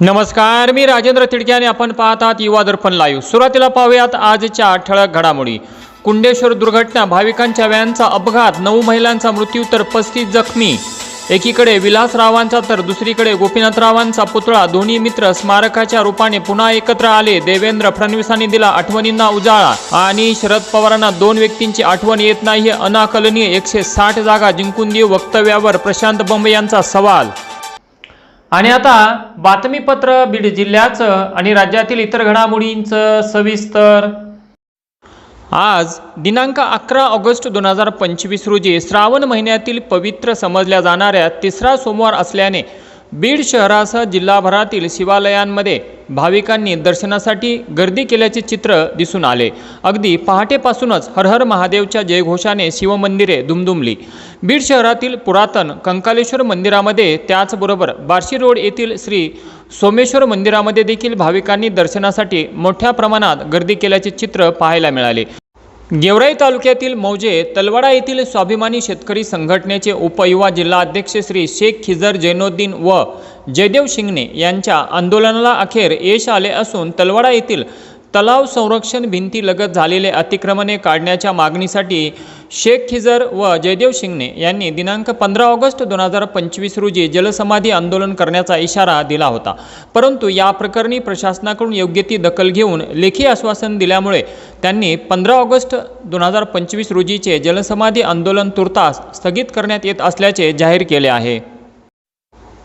नमस्कार मी राजेंद्र तिडके आणि आपण पाहतात युवा दर्पण लाईव्ह सुरुवातीला पाहूयात आजच्या ठळक घडामोडी. कुंडेश्वर दुर्घटना भाविकांच्या व्हॅनचा अपघात नऊ महिलांचा मृत्यू तर पस्तीस जखमी. एकीकडे विलासरावांचा तर दुसरीकडे गोपीनाथरावांचा पुतळा. दोन्ही मित्र स्मारकाच्या रूपाने पुन्हा एकत्र आले. देवेंद्र फडणवीसांनी दिला आठवणींना उजाळा. आणि शरद पवारांना दोन व्यक्तींची आठवण येत नाही अनाकलनीय एकशे साठ जागा जिंकून देऊ वक्तव्यावर प्रशांत बंब यांचा सवाल. आणि आता बातमीपत्र बीड जिल्ह्याचं आणि राज्यातील इतर घडामोडींचं सविस्तर. आज दिनांक अकरा ऑगस्ट दोन हजार पंचवीस रोजी श्रावण महिन्यातील पवित्र समजल्या जाणाऱ्या तिसरा सोमवार असल्याने बीड शहरासह जिल्हाभरातील शिवालयांमध्ये भाविकांनी दर्शनासाठी गर्दी केल्याचे चित्र दिसून आले. अगदी पहाटेपासूनच हरहर महादेवच्या जयघोषाने शिवमंदिरे दुमदुमली. बीड शहरातील पुरातन कंकालेश्वर मंदिरामध्ये त्याचबरोबर बार्शी रोड येथील श्री सोमेश्वर मंदिरामध्ये देखील भाविकांनी दर्शनासाठी मोठ्या प्रमाणात गर्दी केल्याचे चित्र पाहायला मिळाले. गेवराई तालुक्यातील मौजे तलवाडा येथील स्वाभिमानी शेतकरी संघटनेचे उपयुवा जिल्हा अध्यक्ष श्री शेख खिजर जैनोद्दीन व जयदेव शिंगणे यांच्या आंदोलनाला अखेर यश आले असून तलवाडा येथील तलाव संरक्षण भिंतीलगत झालेले अतिक्रमणे काढण्याच्या मागणीसाठी शेख खिजर व जयदेव शिंगणे यांनी दिनांक पंधरा ऑगस्ट दोन हजार पंचवीस रोजी जलसमाधी आंदोलन करण्याचा इशारा दिला होता. परंतु या प्रकरणी प्रशासनाकडून योग्य ती दखल घेऊन लेखी आश्वासन दिल्यामुळे त्यांनी पंधरा ऑगस्ट दोन हजार पंचवीस रोजीचे जलसमाधी आंदोलन तुर्तास स्थगित करण्यात येत असल्याचे जाहीर केले आहे.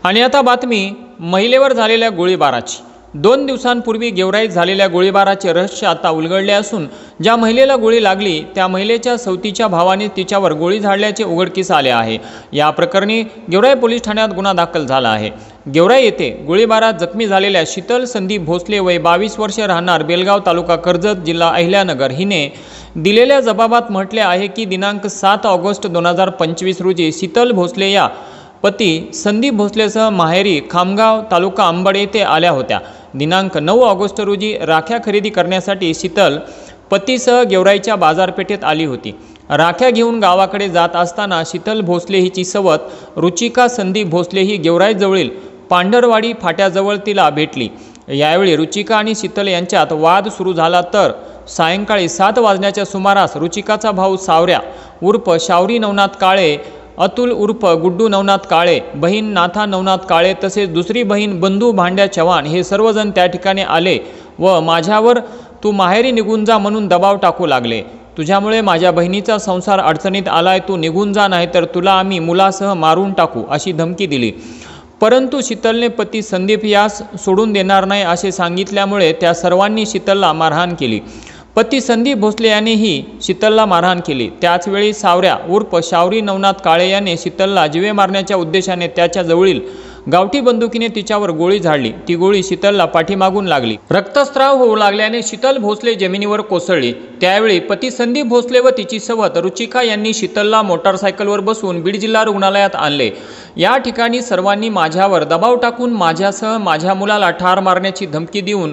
आणि आता बातमी महिलेवर झालेल्या गोळीबाराची. दोन दिवसांपूर्वी गेवराईत झालेल्या गोळीबाराचे रहस्य आता उलगडले असून ज्या महिलेला गोळी लागली त्या महिलेच्या सवतीच्या भावाने तिच्यावर गोळी झाडल्याचे उघडकीस आले आहे. या प्रकरणी गेवराई पोलीस ठाण्यात गुन्हा दाखल झाला आहे. गेवराई येथे गोळीबारात जखमी झालेल्या शीतल संदीप भोसले वय बावीस वर्षे राहणार बेलगाव तालुका कर्जत जिल्हा अहिल्यानगर. हिने दिलेल्या जबाबात म्हटले आहे की दिनांक सात ऑगस्ट दोन हजार पंचवीस रोजी शीतल भोसले या पती संदीप भोसलेसह माहेरी खामगाव तालुका अंबड येथे आल्या होत्या. दिनांक नऊ ऑगस्ट रोजी राख्या खरेदी करण्यासाठी शीतल पतीसह गेवराईच्या बाजारपेठेत आली होती. राख्या घेऊन गावाकडे जात असताना शीतल भोसले हिची सवत रुचिका संदीप भोसले ही गेवराईजवळील पांढरवाडी फाट्याजवळ तिला भेटली. यावेळी रुचिका आणि शीतल यांच्यात वाद सुरू झाला तर सायंकाळी सात वाजण्याच्या सुमारास रुचिकाचा भाऊ सावऱ्या उर्फ शावरी नवनाथ काळे अतुल उर्फ गुड्डू नवनाथ काळे बहीण नाथा नवनाथ काळे तसेच दुसरी बहीण बंधू भांड्या चव्हाण हे सर्वजण त्या ठिकाणी आले व माझ्यावर तू माहेरी निघून जा म्हणून दबाव टाकू लागले. तुझ्यामुळे माझ्या बहिणीचा संसार अडचणीत आलाय तू निघून जा नाही तर तुला आम्ही मुलासह मारून टाकू अशी धमकी दिली. परंतु शीतलने पती संदीप यास सोडून देणार नाही असे सांगितल्यामुळे त्या सर्वांनी शीतलला मारहाण केली. पती संदीप भोसले यानेही शीतलला मारहाण केली. त्याचवेळी सावऱ्या उर्फ शावरी नवनाथ काळे याने शीतलला जिवे मारण्याच्या उद्देशाने त्याच्या जवळील गावठी बंदुकीने तिच्यावर गोळी झाडली. ती गोळी शीतलला पाठीमागून लागली. रक्तस्राव होऊ लागल्याने शीतल भोसले जमिनीवर कोसळली. त्यावेळी पती संदीप भोसले व तिची सवत रुचिका यांनी शीतलला मोटारसायकलवर बसून बीड जिल्हा रुग्णालयात आणले. या ठिकाणी सर्वांनी माझ्यावर दबाव टाकून माझ्यासह माझ्या मुलाला ठार मारण्याची धमकी देऊन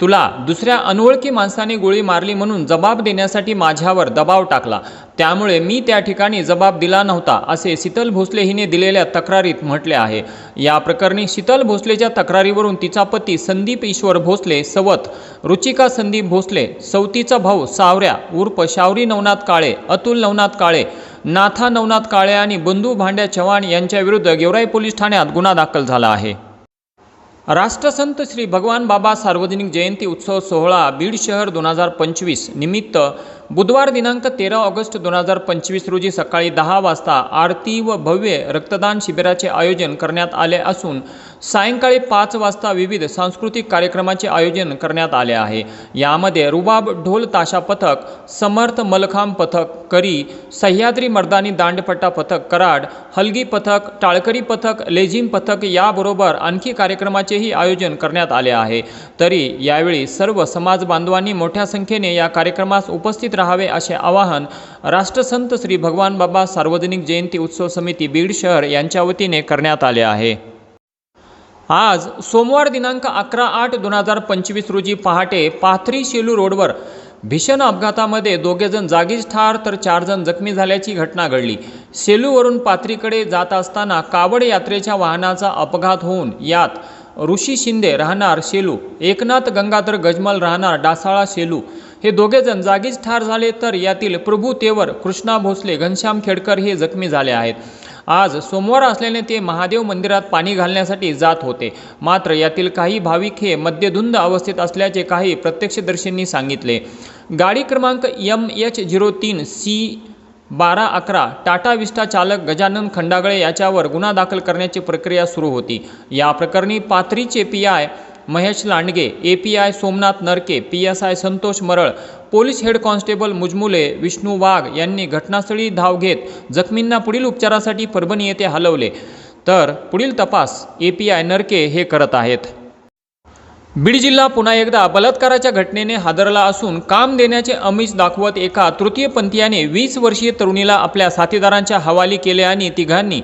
तुला दुसऱ्या अनोळखी माणसाने गोळी मारली म्हणून जबाब देण्यासाठी माझ्यावर दबाव टाकला. त्यामुळे मी त्या ठिकाणी जबाब दिला नव्हता असे शीतल भोसले हिने दिलेल्या तक्रारीत म्हटले आहे. या प्रकरणी शीतल भोसलेच्या तक्रारीवरून तिचा पती संदीप ईश्वर भोसले सवत रुचिका संदीप भोसले सवतीचा भाऊ सावऱ्या उर्फ शावरी नवनाथ काळे अतुल नवनाथ काळे नाथा नवनाथ काळे आणि बंधू भांड्या चव्हाण यांच्याविरुद्ध गेवराई पोलीस ठाण्यात गुन्हा दाखल झाला आहे. राष्ट्रसंत श्री भगवान बाबा सार्वजनिक जयंती उत्सव सोहळा बीड शहर दोन हजार पंचवीस निमित्त बुधवार दिनांक तेरा ऑगस्ट दोन हजार पंचवीस रोजी सकाळी दहा वाजता आरती व भव्य रक्तदान शिबिराचे आयोजन करण्यात आले असून सायंकाळी पाच वाजता विविध सांस्कृतिक कार्यक्रमाचे आयोजन करण्यात आले आहे. यामध्ये रुबाब ढोल ताशा पथक समर्थ मलखांब पथक करी सह्याद्री मर्दानी दांडपट्टा पथक कराड हलगी पथक टाळकरी पथक लेझिम पथक याबरोबर आणखी कार्यक्रमाचेही आयोजन करण्यात आले आहे. तरी यावेळी सर्व समाज बांधवांनी मोठ्या संख्येने या कार्यक्रमास उपस्थित राहावे असे आवाहन राष्ट्रसंत श्री भगवान बाबा सार्वजनिक जयंती उत्सव समिती बीड शहर यांच्या वतीने करण्यात आले आहे. आज सोमवार दिनांक अकरा आठ दोन हजार पंचवीस रोजी पहाटे पाथरी शेलू रोडवर भीषण अपघातामध्ये दोघेजण जागीच ठार तर चारजण जखमी झाल्याची घटना घडली. सेलूवरून पाथरीकडे जात असताना कावड यात्रेच्या वाहनाचा अपघात होऊन यात ऋषी शिंदे राहणार शेलू एकनाथ गंगाधर गजमल राहणार डासाळा शेलू हे दोघेजण जागीच ठार झाले तर यातील प्रभू तेवर कृष्णा भोसले घनश्याम खेडकर हे जखमी झाले आहेत. आज सोमवार असल्याने ते महादेव मंदिरात पाणी घालण्यासाठी जात होते. मात्र यातील काही भाविक हे मद्यधुंद अवस्थेत असल्याचे काही प्रत्यक्षदर्शींनी सांगितले. गाडी क्रमांक एम एच झिरो तीन सी बारा अकरा टाटा विस्टा चालक गजानन खंडागळे याच्यावर गुन्हा दाखल करण्याची प्रक्रिया सुरू होती. या प्रकरणी पाथरीचे P I Mahesh Landge A P I Somnath Narke P S I Santosh Maral police head constable Mujmule Vishnu Wagh यांनी घटनास्थळी धाव घेत जखमींना पुढील उपचारासाठी परभणी येथे हलवले. तर पुढील तपास ए पी आय नरके हे करत आहेत. बीड जिल्हा पुन्हा एकदा बलात्काराच्या घटनेने हादरला असून काम देण्याचे अमिष दाखवत एका तृतीयपंथीयाने वीस वर्षीय तरुणीला आपल्या साथीदारांच्या हवाली केले आणि तिघांनी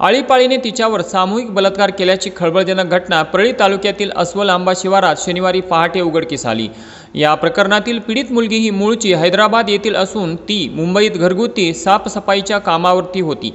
आळीपाळीने तिच्यावर सामूहिक बलात्कार केल्याची खळबळजनक घटना परळी तालुक्यातील अस्वल आंबा शिवारात शनिवारी पहाटे उघडकीस आली. या प्रकरणातील पीडित मुलगी ही मूळची हैदराबाद येथील असून ती मुंबईत घरगुती साफसफाईच्या कामावरती होती.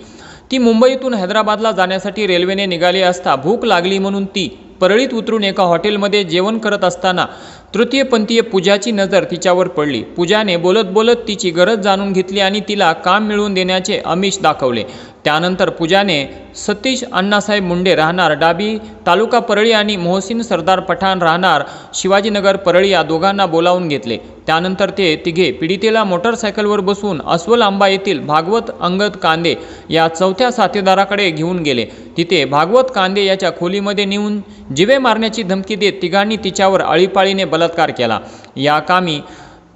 ती मुंबईतून हैदराबादला जाण्यासाठी रेल्वेने निघाली असता भूक लागली म्हणून ती परळीत उतरून एका हॉटेलमध्ये जेवण करत असताना तृतीयपंथीय पूजाची नजर तिच्यावर पडली. पूजाने बोलत बोलत तिची गरज जाणून घेतली आणि तिला काम मिळवून देण्याचे अमिष दाखवले. त्यानंतर पूजाने सतीश अण्णासाहेब मुंडे राहणार डाबी तालुका परळी आणि मोहसिन सरदार पठाण राहणार शिवाजीनगर परळी या दोघांना बोलावून घेतले. त्यानंतर ते तिघे पीडितेला मोटरसायकलवर बसून अस्वल आंबा येथील भागवत अंगद कांदे या चौथ्या साथीदाराकडे घेऊन गेले. तिथे भागवत कांदे याच्या खोलीमध्ये नेऊन जिवे मारण्याची धमकी देत तिघांनी तिच्यावर आळीपाळीने बलात्कार केला. या कामी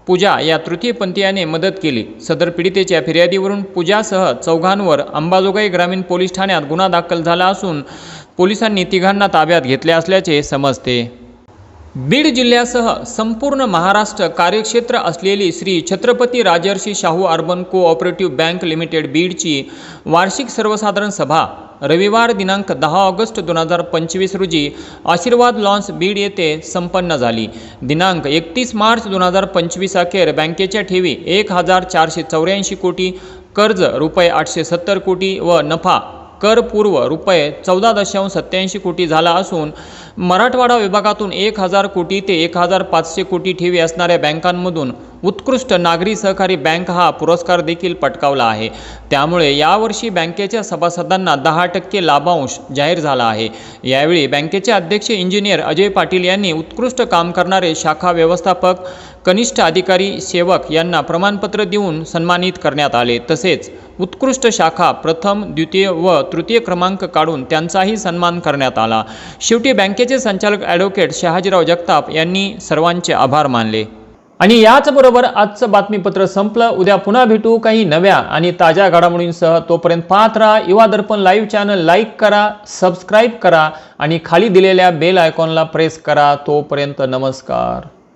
पूजा या तृतीयपंथीयाने मदत केली. सदर पीडितेच्या फिर्यादीवरून पूजासह चौघांवर अंबाजोगाई ग्रामीण पोलीस ठाण्यात गुन्हा दाखल झाला असून पोलिसांनी तिघांना ताब्यात घेतले असल्याचे समजते. बीड जिल्ह्यासह संपूर्ण महाराष्ट्र कार्यक्षेत्र असलेली Shri Chhatrapati Rajarshi Shahu urban cooperative bank limited बीडची वार्षिक सर्वसाधारण सभा रविवार दिनांक दहा ऑगस्ट दोन हजार पंचवीस रोजी आशीर्वाद लॉन्स बीड येथे संपन्न झाली. दिनांक एकतीस मार्च दोन हजार पंचवीस अखेर बँकेच्या ठेवी एक हजार चारशे चौऱ्याऐंशी कोटी कर्ज रुपये आठशे सत्तर कोटी व नफा करपूर्व रुपये चौदा दशांश सत्याऐंशी कोटी झाला असून मराठवाडा विभागातून एक हजार कोटी ते एक हजार पाचशे कोटी ठेवी असणाऱ्या बँकांमधून उत्कृष्ट नागरी सहकारी बँक हा पुरस्कार देखील पटकावला आहे. त्यामुळे यावर्षी बँकेच्या सभासदांना दहा टक्के लाभांश जाहीर झाला आहे. यावेळी बँकेचे अध्यक्ष इंजिनियर अजय पाटील यांनी उत्कृष्ट काम करणारे शाखा व्यवस्थापक कनिष्ठ अधिकारी सेवक यांना प्रमाणपत्र देऊन सन्मानित करण्यात आले. तसेच उत्कृष्ट शाखा प्रथम द्वितीय व तृतीय क्रमांक काढून त्यांचाही सन्मान करण्यात आला. शेवटी बँकेचे संचालक ॲडव्होकेट शहाजीराव जगताप यांनी सर्वांचे आभार मानले. आणि याचबरोबर आजचं बातमीपत्र संपलं. उद्या पुन्हा भेटू काही नव्या आणि ताज्या घडामोडींसह. तोपर्यंत पाहत राहा Yuva Darpan live channel like करा सबस्क्राईब करा आणि खाली दिलेल्या बेल आयकॉनला प्रेस करा. तोपर्यंत नमस्कार.